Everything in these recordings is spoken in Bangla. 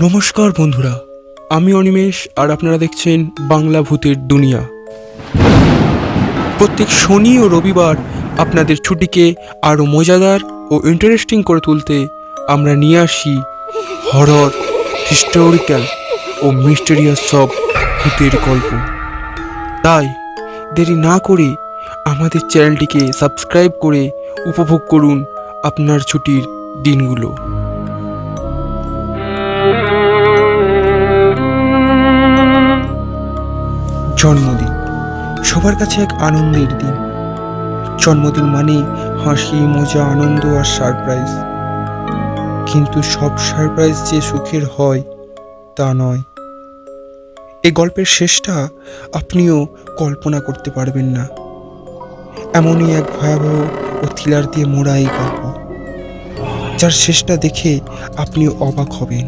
নমস্কার বন্ধুরা, আমি অনিমেষ আর আপনারা দেখছেন বাংলা ভূতের দুনিয়া। প্রত্যেক শনি ও রবিবার আপনাদের ছুটিকে আরও মজাদার ও ইন্টারেস্টিং করে তুলতে আমরা নিয়ে আসি হরর হিস্টোরিক্যাল ও মিস্টেরিয়াস সব ভূতের গল্প। তাই দেরি না করে আমাদের চ্যানেলটিকে সাবস্ক্রাইব করে উপভোগ করুন আপনার ছুটির দিনগুলো। জন্মদিন। সবার কাছে এক আনন্দের দিন। জন্মদিন মানে হাসি, মজা, আনন্দ আর সারপ্রাইজ কিন্তু সব সারপ্রাইজ যে সুখের হয়, তা নয়। এই গল্পের শেষটা আপনিও কল্পনা করতে পারবেন না। এমনই এক ভয়াবহ ও থ্রিলার দিয়ে মোড়া এই গল্প। যার শেষটা দেখে আপনি অবাক হবেন।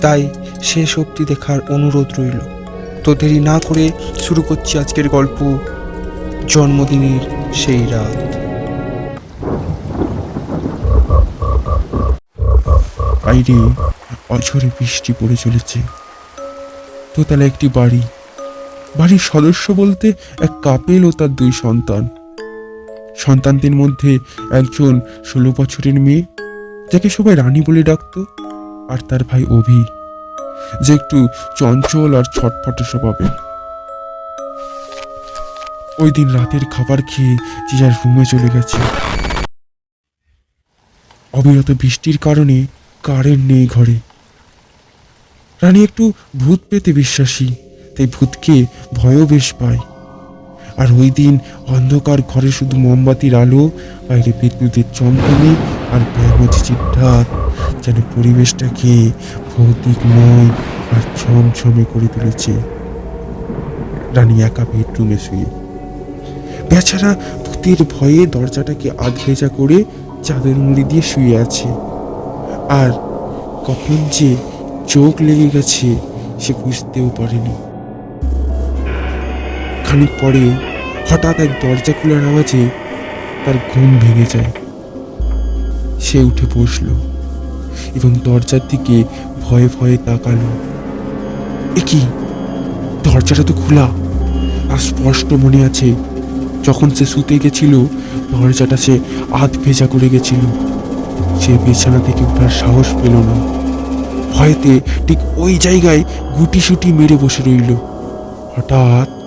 তাই শেষ অবধি দেখার অনুরোধ রইল। তো দেরি না করে শুরু করছি আজকের গল্প। জন্মদিনের সেই রাত। বাইরে অঝরে বৃষ্টি পড়ে চলেছে। দোতলা একটি বাড়ি। বাড়ির সদস্য বলতে এক কাপেল ও তার দুই সন্তান। সন্তানদের মধ্যে একজন ষোলো বছরের মেয়ে, যাকে সবাই রানী বলে ডাকতো, আর তার ভাই অভি। যে একটু চঞ্চল আর ছটফটে স্বভাবের। ওই দিন রাতের খাবার খেয়ে যে যার রুমে চলে গেছে। অবিরত বৃষ্টির কারণে কারেন্ট নেই ঘরে। রানী একটু ভূত পেতে বিশ্বাসী, তাই ভূতকে ভয়ও বেশ পায়। আর ওই দিন অন্ধকার ঘরে শুধু মোমবাতির আলো, বাইরে বিদ্যুতের চমকানি আর ব্যামচিচির ঢাক যেন পরিবেশটাকে ভৌতিকময় আর ছমছমে করে তুলেছে। রানী একা বেডরুমে শুয়ে। বেচারা ভূতের ভয়ে দরজাটাকে আধ ভেজা করে চাদর মুড়ি দিয়ে শুয়ে আছে। আর কখন যে চোখ লেগে গেছে সে বুঝতেও পারেনি। খানিক পরে হঠাৎ এক দরজা খোলার আওয়াজে তার ঘুম ভেঙে যায়। সে উঠে বসল। এবং দরজার দিকে ভয়ে ভয়ে তাকালো। এ কি? দরজাটা তো খোলা। আর স্পষ্ট মনে আছে, যখন সে শুতে গেছিল, দরজাটা সে আধ ভেজা করে গেছিল। সে বিছানা থেকে ওঠার সাহস পেল না। ভয়েতে ঠিক ওই জায়গায় গুটি সুটি মেরে বসে রইল। হঠাৎ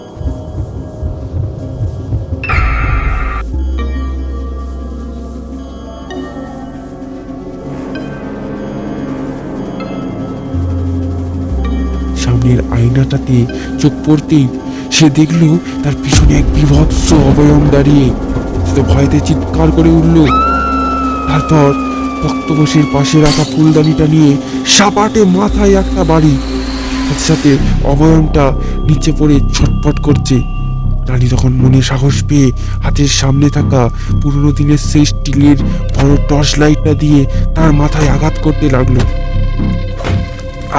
সামনের আয়নাটাতে চোখ পড়তেই সে দেখল তার পিছনে এক বিভৎস অবয়ব দাঁড়িয়ে। সে ভয়তে চিৎকার করে উঠল। তারপর তক্তপোষের পাশে রাখা ফুলদানিটা নিয়ে সাপাটে মাথায় একটা বাড়ি। সাথে সাথে অবয়বটা নিচে পড়ে ছটফট করছে। রানী তখন মনে সাহস পেয়ে হাতের সামনে থাকা পুরনো দিনের সেই স্টিলের বড় টর্চ লাইটটা দিয়ে তার মাথায় আঘাত করতে লাগল।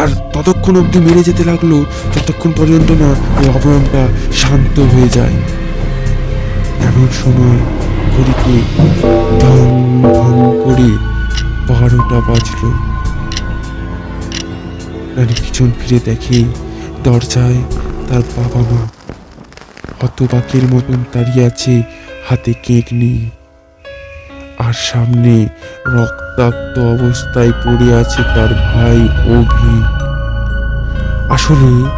আর ততক্ষণ অবধি মেরে যেতে লাগল, ততক্ষণ পর্যন্ত না ওই অবয়বটা শান্ত হয়ে যায়। এমন সময় ঘড়িতে ঢং ঢং করে বারোটা বাজলো। রানী পিছন ফিরে দেখে দরজায় তার বাবা মা হতবাকের মতন দাঁড়িয়ে আছে, হাতে কেক নিয়ে। আর সামনে রক্তাক্ত অবস্থায় পড়ে আছে তার ভাই অভি। আসলে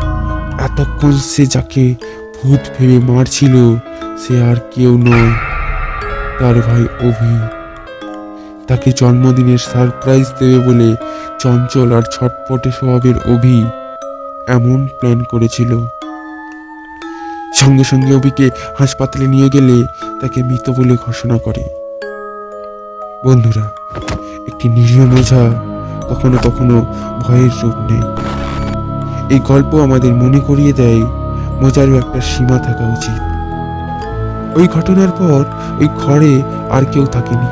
এতক্ষণ সে যাকে ভূত ভেবে মারছিল, সে আর কেউ নয়, তার ভাই অভি। তাকে জন্মদিনের সারপ্রাইজ দেবে বলে চঞ্চল আর ছটপটে স্বভাবের অভি এমন প্ল্যান করেছিল। সঙ্গে সঙ্গে অভিকে হাসপাতালে নিয়ে গেলে তাকে মৃত বলে ঘোষণা করে। বন্ধুরা, একটি নিরীহ মজা কখনো কখনো ভয়ের রূপ নেয়। এই গল্প আমাদের মনে করিয়ে দেয়, মজারও একটা সীমা থাকা উচিত। ওই ঘটনার পর ওই ঘরে আর কেউ থাকেনি।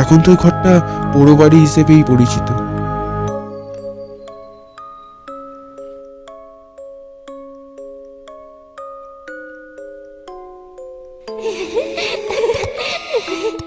এখন তো ওই ঘরটা পোড়ো বাড়ি হিসেবেই পরিচিত।